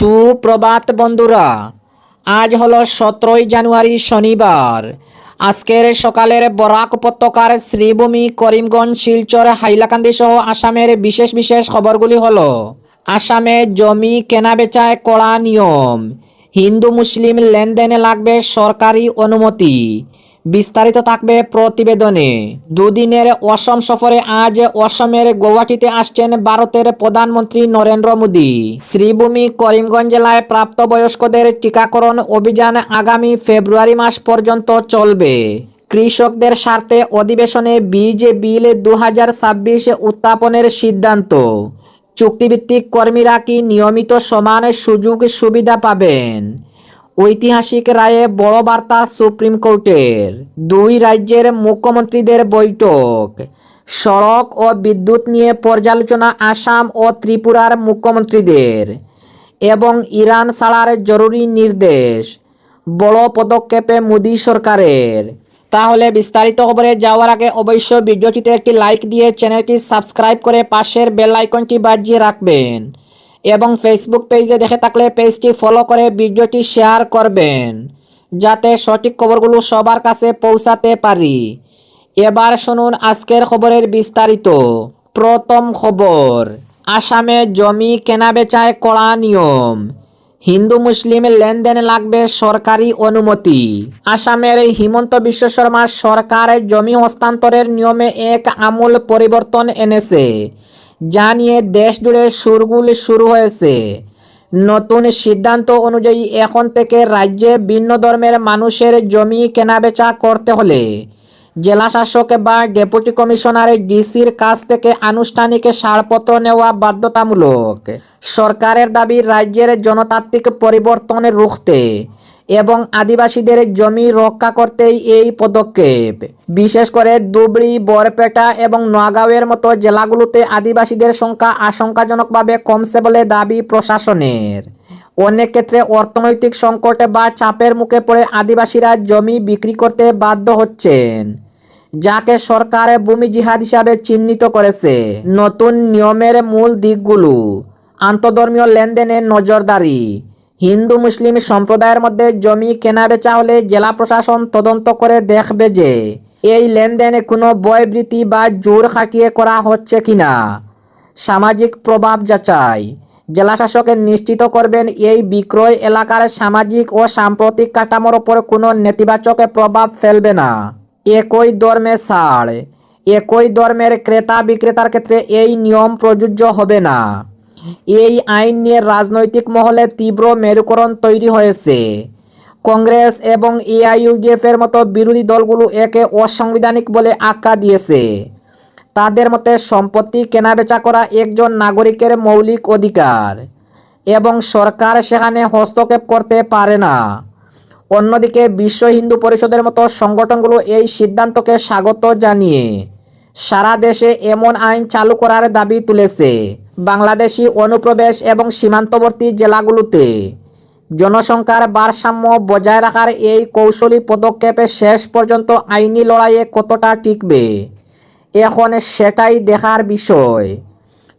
সুপ্রভাত বন্ধুরা, আজ হলো সতেরোই জানুয়ারি শনিবার। আজকের সকালের বরাক উপত্যকার শ্রীভূমি করিমগঞ্জ, শিলচর, হাইলাকান্দি সহ আসামের বিশেষ বিশেষ খবরগুলি হল, আসামে জমি কেনাবেচায় কড়া নিয়ম, হিন্দু মুসলিম লেনদেনে লাগবে সরকারি অনুমতি বিস্তারিত থাকবে প্রতিবেদনে। দুদিনের অসম সফরে আজ অসমের গৌহাটিতে আসছেন ভারতের প্রধানমন্ত্রী নরেন্দ্র মোদী। শ্রীভূমি করিমগঞ্জ জেলায় প্রাপ্তবয়স্কদের টিকাকরণ অভিযান আগামী ফেব্রুয়ারি মাস পর্যন্ত চলবে। কৃষকদের স্বার্থে অধিবেশনে বীজ বিল দু উত্থাপনের সিদ্ধান্ত। চুক্তিভিত্তিক কর্মীরা কি নিয়মিত সমান সুযোগ সুবিধা পাবেন? ঐতিহাসিক রায়ে বড় বার্তা সুপ্রিম কোর্টের। দুই রাজ্যের মুখ্যমন্ত্রীদের বৈঠক। সড়ক ও বিদ্যুৎ নিয়ে পর্যালোচনা আসাম ও ত্রিপুরার মুখ্যমন্ত্রীদের। এবং ইরান ছাড়ার জরুরি নির্দেশ। বড় পদক্ষেপে মোদী সরকারের। তাহলে বিস্তারিত খবরে যাওয়ার আগে অবশ্যই ভিডিওটিতে একটি লাইক দিয়ে চ্যানেলটি সাবস্ক্রাইব করে পাশের বেল আইকনটি বাজিয়ে রাখবেন। এবং ফেসবুক পেজে দেখে থাকলে পেজটি ফলো করে ভিডিওটি শেয়ার করবেন, যাতে সঠিক খবরগুলো সবার কাছে পৌঁছাতে পারি। এবার শুনুন আজকের খবরের বিস্তারিত। প্রথম খবর, আসামে জমি কেনাবেচায় কড়া নিয়ম। হিন্দু মুসলিম লেনদেনে লাগবে সরকারি অনুমতি। আসামের হিমন্ত বিশ্ব শর্মা সরকার জমি হস্তান্তরের নিয়মে এক আমূল পরিবর্তন এনেছে। যা নিয়ে দেশ জুড়ে সুরগুল শুরু হয়েছে। নতুন সিদ্ধান্ত অনুযায়ী এখন থেকে রাজ্যে ভিন্ন ধর্মের মানুষের জমি কেনাবেচা করতে হলে জেলা শাসক বা ডেপুটি কমিশনার ডিসির কাছ থেকে আনুষ্ঠানিক ছাড়পত্র নেওয়া বাধ্যতামূলক। সরকারের দাবি, রাজ্যের জনতাত্ত্বিক পরিবর্তন রুখতে এবং আদিবাসীদের জমি রক্ষা করতেই এই পদক্ষেপ। বিশেষ করে ধুবড়ি, বরপেটা এবং নোয়াগাঁওয়ের মতো জেলাগুলোতে আদিবাসীদের সংখ্যা আশঙ্কাজনকভাবে কমছে বলে দাবি প্রশাসনের। অনেক ক্ষেত্রে অর্থনৈতিক সংকটে বা চাপের মুখে পড়ে আদিবাসীরা জমি বিক্রি করতে বাধ্য হচ্ছেন, যাকে সরকার ভূমি জিহাদ হিসাবে চিহ্নিত করেছে। নতুন নিয়মের মূল দিকগুলো, আন্তধর্মীয় লেনদেনে নজরদারি হিন্দু মুসলিম সম্প্রদায়ের মধ্যে জমি কেনাবেচা হলে জেলা প্রশাসন তদন্ত করে দেখবে যে এই লেনদেনে কোনো বয়বৃত্তি বা জোর খাটিয়ে করা হচ্ছে কিনা। সামাজিক প্রভাব যাচাই। জেলা শাসকের নিশ্চিত করবেন, এই বিক্রয় এলাকার সামাজিক ও সাম্প্রতিক কাঠামোর ওপর কোনো নেতিবাচক প্রভাব ফেলবে না। একই ধর্মে ছাড়। একই ধর্মের ক্রেতা বিক্রেতার ক্ষেত্রে এই নিয়ম প্রযোজ্য হবে না। এই আইন নিয়ে রাজনৈতিক মহলে তীব্র মেরুকরণ তৈরি হয়েছে। কংগ্রেস এবং এআইইউডিএফ এর মতো বিরোধী দলগুলো একে অসাংবিধানিক বলে আখ্যা দিয়েছে। তাদের মতে সম্পত্তি কেনাবেচা করা একজন নাগরিকের মৌলিক অধিকার এবং সরকার সেখানে হস্তক্ষেপ করতে পারে না। অন্যদিকে বিশ্ব হিন্দু পরিষদের মতো সংগঠনগুলো এই সিদ্ধান্তকে স্বাগত জানিয়ে সারা দেশে এমন আইন চালু করার দাবি তুলেছে। বাংলাদেশি অনুপ্রবেশ এবং সীমান্তবর্তী জেলাগুলোতে জনসংখ্যার ভারসাম্য বজায় রাখার এই কৌশলী পদক্ষেপে শেষ পর্যন্ত আইনি লড়াইয়ে কতটা টিকবে, এখন সেটাই দেখার বিষয়।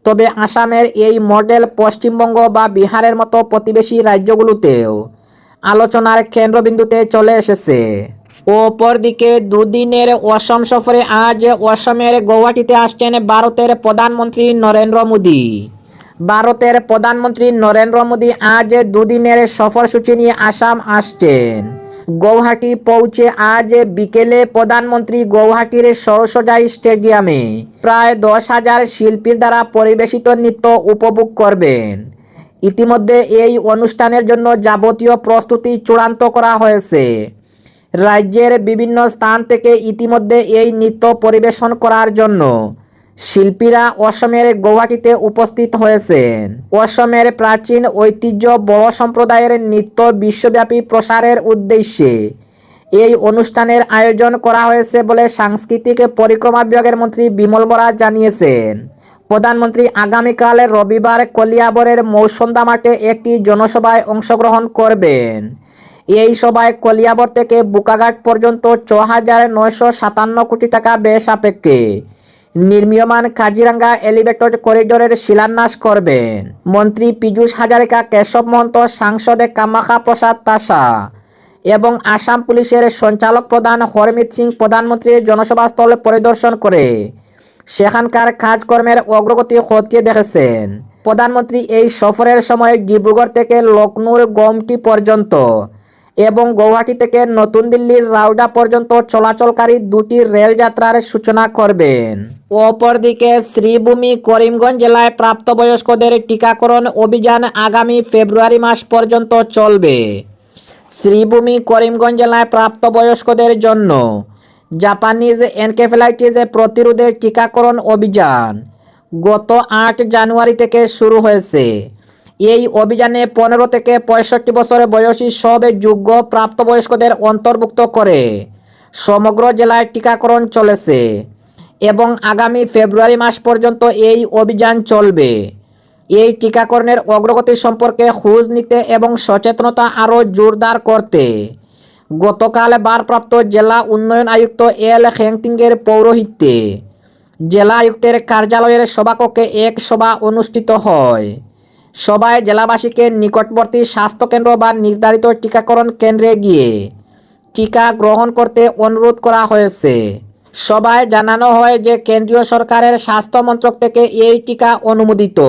তবে আসামের এই মডেল পশ্চিমবঙ্গ বা বিহারের মতো প্রতিবেশী রাজ্যগুলোতেও আলোচনার কেন্দ্রবিন্দুতে চলে এসেছে। অপরদিকে দুদিনের অসম সফরে আজ অসমের গৌহাটিতে আসছেন ভারতের প্রধানমন্ত্রী নরেন্দ্র মোদী। ভারতের প্রধানমন্ত্রী নরেন্দ্র মোদী আজ দুদিনের সফরসূচি নিয়ে আসাম আসছেন। গৌহাটি পৌঁছে আজ বিকেলে প্রধানমন্ত্রী গৌহাটির সরসজাই স্টেডিয়ামে প্রায় দশ হাজার শিল্পীর দ্বারা পরিবেশিত নৃত্য উপভোগ করবেন। ইতিমধ্যে এই অনুষ্ঠানের জন্য যাবতীয় প্রস্তুতি চূড়ান্ত করা হয়েছে। রাজ্যের বিভিন্ন স্থান থেকে ইতিমধ্যে এই নৃত্য পরিবেশন করার জন্য শিল্পীরা অসমের গৌহাটিতে উপস্থিত হয়েছেন। অসমের প্রাচীন ঐতিহ্য বড় সম্প্রদায়ের নৃত্য বিশ্বব্যাপী প্রসারের উদ্দেশ্যে এই অনুষ্ঠানের আয়োজন করা হয়েছে বলে সাংস্কৃতিক পরিক্রমা বিভাগের মন্ত্রী বিমল বরা জানিয়েছেন। প্রধানমন্ত্রী আগামীকাল রবিবার কলিয়াবরের মৌসন্দা একটি জনসভায় অংশগ্রহণ করবেন। এই সভায় কলিয়াবর থেকে বুকাঘাট পর্যন্ত ছ হাজার নয়শো সাতান্ন কোটি টাকা ব্যয় সাপেক্ষে। নির্মীয়মান কাজিরাঙ্গা এলিভেটেড করিডোরের শিলান্যাস করবেন। মন্ত্রী পীযূষ হাজারিকা, কেশব মহন্ত, সাংসদে কামাখা প্রসাদ তাসা এবং আসাম পুলিশের সঞ্চালক প্রধান হরমিত সিং, প্রধানমন্ত্রীর জনসভাস্থল পরিদর্শন করে। সেখানকার কাজকর্মের অগ্রগতি খতিয়ে দেখেছেন। প্রধানমন্ত্রী এই সফরের সময় ডিব্রুগড় থেকে লখনৌর গমটি পর্যন্ত এবং গৌহাটি থেকে নতুন দিল্লির রাউডা পর্যন্ত চলাচলকারী দুটি রেল যাত্রার সূচনা করবেন। অপরদিকে শ্রীভূমি করিমগঞ্জ জেলায় প্রাপ্তবয়স্কদের টিকাকরণ অভিযান আগামী ফেব্রুয়ারি মাস পর্যন্ত চলবে। শ্রীভূমি করিমগঞ্জ জেলায় প্রাপ্তবয়স্কদের জন্য জাপানিজ এনকেফেলাইটিস প্রতিরোধের টিকাকরণ অভিযান গত আট জানুয়ারি থেকে শুরু হয়েছে। এই অভিযানে পনেরো থেকে পঁয়ষট্টি বছরের বয়সী সব যোগ্য প্রাপ্তবয়স্কদের অন্তর্ভুক্ত করে। সমগ্র জেলায় টিকাকরণ চলেছে এবং আগামী ফেব্রুয়ারি মাস পর্যন্ত এই অভিযান চলবে। এই টিকাকরণের অগ্রগতি সম্পর্কে খোঁজ নিতে এবং সচেতনতা আরও জোরদার করতে। গতকাল ভারপ্রাপ্ত জেলা উন্নয়ন আয়ুক্ত এল খেংটিংয়ের পৌরোহিত্যে জেলা আয়ুক্তের কার্যালয়ের সভাকক্ষে এক সভা অনুষ্ঠিত হয়। সভায় জেলাবাসীকে নিকটবর্তী স্বাস্থ্যকেন্দ্র বা নির্ধারিত টিকাকরণ কেন্দ্রে গিয়ে টিকা গ্রহণ করতে অনুরোধ করা হয়েছে। সবাই জানানো হয় যে কেন্দ্রীয় সরকারের স্বাস্থ্য মন্ত্রক থেকে এই টিকা অনুমোদিত।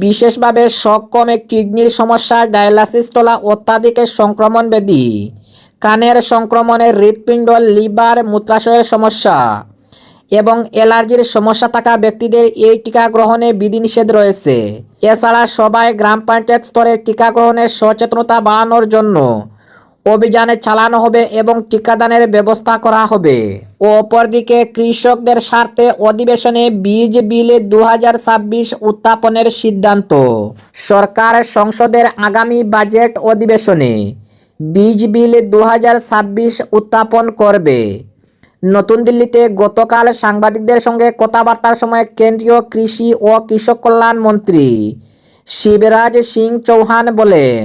বিশেষভাবে সক্ষমে কিডনির সমস্যা, ডায়ালাসিস তোলা অত্যাধিক সংক্রমণ ব্যাধি, কানের সংক্রমণের হৃৎপিণ্ড, লিভার, মূত্রাশয়ের সমস্যা এবং অ্যালার্জির সমস্যা থাকা ব্যক্তিদের এই টিকা গ্রহণে বিধিনিষেধ রয়েছে। এছাড়া সবাই গ্রাম পঞ্চায়েত স্তরে টিকা গ্রহণের সচেতনতা বাড়ানোর জন্য অভিযানে চালানো হবে এবং টিকাদানের ব্যবস্থা করা হবে। অপরদিকে কৃষকদের স্বার্থে অধিবেশনে বীজ বিল দু উত্থাপনের সিদ্ধান্ত। সরকার সংসদের আগামী বাজেট অধিবেশনে বীজ বিল দু হাজার ছাব্বিশ উত্থাপন করবে। নতুন দিল্লিতে গতকাল সাংবাদিকদের সঙ্গে কথাবার্তার সময় কেন্দ্রীয় কৃষি ও কৃষক কল্যাণ মন্ত্রী শিবরাজ সিং চৌহান বলেন,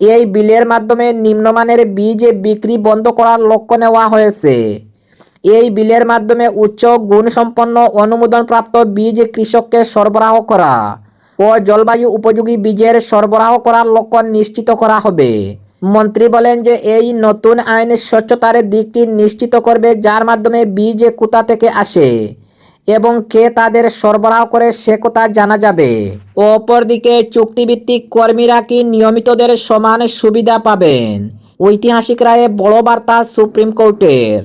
এই বিলের মাধ্যমে নিম্নমানের বীজ বিক্রি বন্ধ করার লক্ষ্য নেওয়া হয়েছে। এই বিলের মাধ্যমে উচ্চ গুণসম্পন্ন অনুমোদনপ্রাপ্ত বীজ কৃষককে সরবরাহ করা ও জলবায়ু উপযোগী বীজের সরবরাহ করার লক্ষ্য নিশ্চিত করা হবে। মন্ত্রী বলেন যে এই নতুন আইন স্বচ্ছতার দিকটি নিশ্চিত করবে, যার মাধ্যমে বীজ কোথা থেকে আসে এবং কে তাদের সরবরাহ করে সে কথা জানা যাবে। অপরদিকে চুক্তিভিত্তিক কর্মীরা কি নিয়মিতদের সমান সুবিধা পাবেন? ঐতিহাসিক রায়ে বড় বার্তা সুপ্রিম কোর্টের।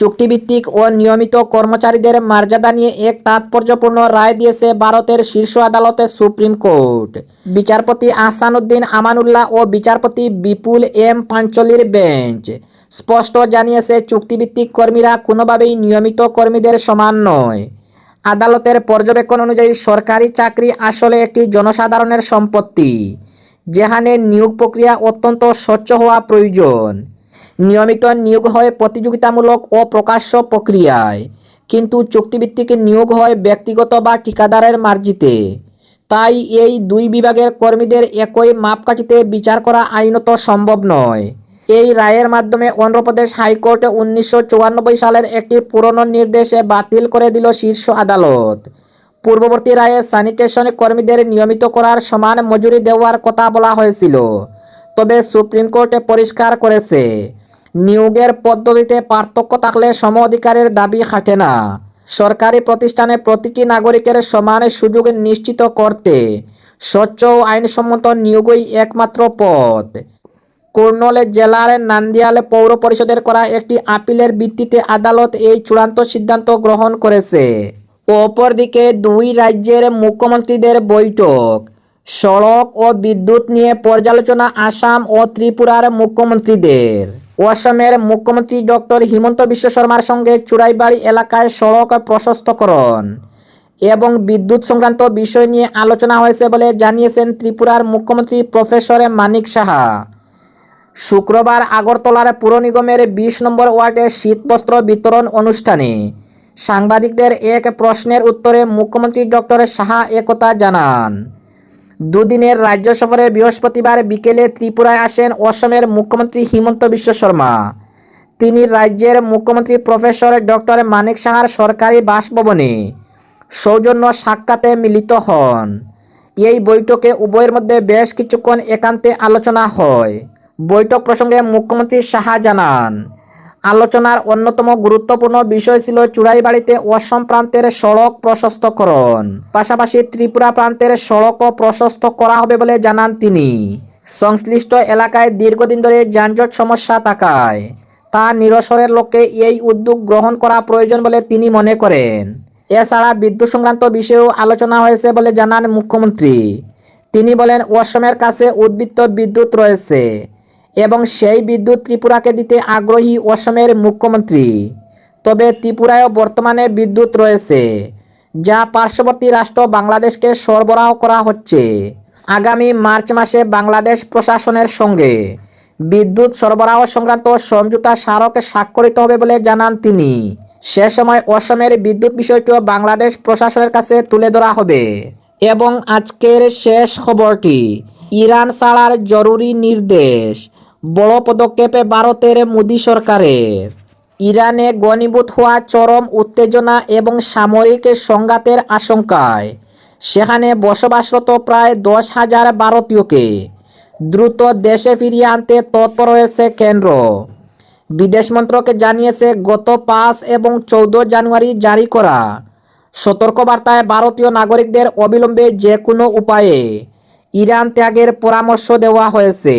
চুক্তিভিত্তিক ও নিয়মিত কর্মচারীদের মর্যাদা নিয়ে এক তাৎপর্যপূর্ণ রায় দিয়েছে ভারতের শীর্ষ আদালতে সুপ্রিম কোর্ট। বিচারপতি আহসানুদ্দিন আমানুল্লাহ ও বিচারপতি বিপুল এম পাঞ্চলির বেঞ্চ স্পষ্ট জানিয়েছে, চুক্তিভিত্তিক কর্মীরা কোনোভাবেই নিয়মিত কর্মীদের সমান নয়। আদালতের পর্যবেক্ষণ অনুযায়ী সরকারি চাকরি আসলে একটি জনসাধারণের সম্পত্তি, যেখানে নিয়োগ প্রক্রিয়া অত্যন্ত স্বচ্ছ হওয়া প্রয়োজন। নিয়মিত নিয়োগ হয় প্রতিযোগিতামূলক ও প্রকাশ্য প্রক্রিয়ায়। কিন্তু চুক্তিভিত্তিক নিয়োগ হয় ব্যক্তিগত বা ঠিকাদারের মার্জিতে। তাই এই দুই বিভাগের কর্মীদের একই মাপকাঠিতে বিচার করা আইনত সম্ভব নয়। এই রায়ের মাধ্যমে অন্ধ্রপ্রদেশ হাইকোর্ট উনিশশো সালের একটি পুরনো নির্দেশে বাতিল করে দিল শীর্ষ আদালত। পূর্ববর্তী রায়ে স্যানিটেশন কর্মীদের নিয়মিত করার সমান মজুরি দেওয়ার কথা বলা হয়েছিল। তবে সুপ্রিম কোর্টে পরিষ্কার করেছে নিয়োগের পদ্ধতিতে পার্থক্য থাকলে সম অধিকারের দাবি খাটে না। সরকারি প্রতিষ্ঠানে প্রতিটি নাগরিকের সমান সুযোগ নিশ্চিত করতে স্বচ্ছ ও আইনসম্মত নিয়োগই একমাত্র পথ। কুর্নুল জেলার নান্দিয়াল পৌর পরিষদের করা একটি আপিলের ভিত্তিতে আদালত এই চূড়ান্ত সিদ্ধান্ত গ্রহণ করেছে। অপরদিকে দুই রাজ্যের মুখ্যমন্ত্রীদের বৈঠক, সড়ক ও বিদ্যুৎ নিয়ে পর্যালোচনা আসাম ও ত্রিপুরার মুখ্যমন্ত্রীদের। অসমের মুখ্যমন্ত্রী ডক্টর হিমন্ত বিশ্ব শর্মার সঙ্গে চুড়াইবাড়ি এলাকায় সড়ক প্রশস্তকরণ এবং বিদ্যুৎ সংক্রান্ত বিষয় নিয়ে আলোচনা হয়েছে বলে জানিয়েছেন ত্রিপুরার মুখ্যমন্ত্রী প্রফেসর মানিক সাহা। শুক্রবার আগরতলার পুর নিগমের বিশ নম্বর ওয়ার্ডে শীতবস্ত্র বিতরণ অনুষ্ঠানে সাংবাদিকদের এক প্রশ্নের উত্তরে মুখ্যমন্ত্রী ডক্টর সাহা একথা জানান। দুদিনের রাজ্য সফরে বৃহস্পতিবার বিকেলে ত্রিপুরায় আসেন অসমের মুখ্যমন্ত্রী হিমন্ত বিশ্ব শর্মা। তিনি রাজ্যের মুখ্যমন্ত্রী প্রফেসর ডক্টর মানিক সাহার সরকারি বাসভবনে সৌজন্য সাক্ষাতে মিলিত হন। এই বৈঠকে উভয়ের মধ্যে বেশ কিছুক্ষণ একান্তে আলোচনা হয়। বৈঠক প্রসঙ্গে মুখ্যমন্ত্রী সাহা জানান আলোচনার অন্যতম গুরুত্বপূর্ণ বিষয় ছিল চুড়াইবাড়িতে অসম প্রান্তের সড়ক প্রশস্তকরণ। পাশাপাশি ত্রিপুরা প্রান্তের সড়কও প্রশস্ত করা হবে বলে জানান তিনি। সংশ্লিষ্ট এলাকায় দীর্ঘদিন ধরে যানজট সমস্যা থাকায় তা নিরসনের লক্ষ্যে এই উদ্যোগ গ্রহণ করা প্রয়োজন বলে তিনি মনে করেন। এছাড়া বিদ্যুৎ সংক্রান্ত বিষয়েও আলোচনা হয়েছে বলে জানান মুখ্যমন্ত্রী। তিনি বলেন, অসমের কাছে উদ্বৃত্ত বিদ্যুৎ রয়েছে। এবং সেই বিদ্যুৎ ত্রিপুরাকে দিতে আগ্রহী অসমের মুখ্যমন্ত্রী। তবে ত্রিপুরায়ও বর্তমানে বিদ্যুৎ রয়েছে, যা পার্শ্ববর্তী রাষ্ট্র বাংলাদেশকে সরবরাহ করা হচ্ছে। আগামী মার্চ মাসে বাংলাদেশ প্রশাসনের সঙ্গে বিদ্যুৎ সরবরাহ সংক্রান্ত সমঝোতা স্মারক স্বাক্ষরিত হবে বলে জানান তিনি। সে সময় অসমের বিদ্যুৎ বিষয়টিও বাংলাদেশ প্রশাসনের কাছে তুলে ধরা হবে। এবং আজকের শেষ খবরটি, ইরান ছাড়ার জরুরি নির্দেশ। বড় পদক্ষেপে ভারতের মোদী সরকারের। ইরানে গণীভূত হওয়া চরম উত্তেজনা এবং সামরিক সংঘাতের আশঙ্কায় সেখানে বসবাসরত প্রায় দশ হাজার ভারতীয়কে দ্রুত দেশে ফিরিয়ে আনতে তৎপর হয়েছে কেন্দ্র। বিদেশ মন্ত্রকে জানিয়েছে, গত পাঁচ এবং চৌদ্দ জানুয়ারি জারি করা সতর্কবার্তায় ভারতীয় নাগরিকদের অবিলম্বে যে কোনো উপায়ে ইরান ত্যাগের পরামর্শ দেওয়া হয়েছে।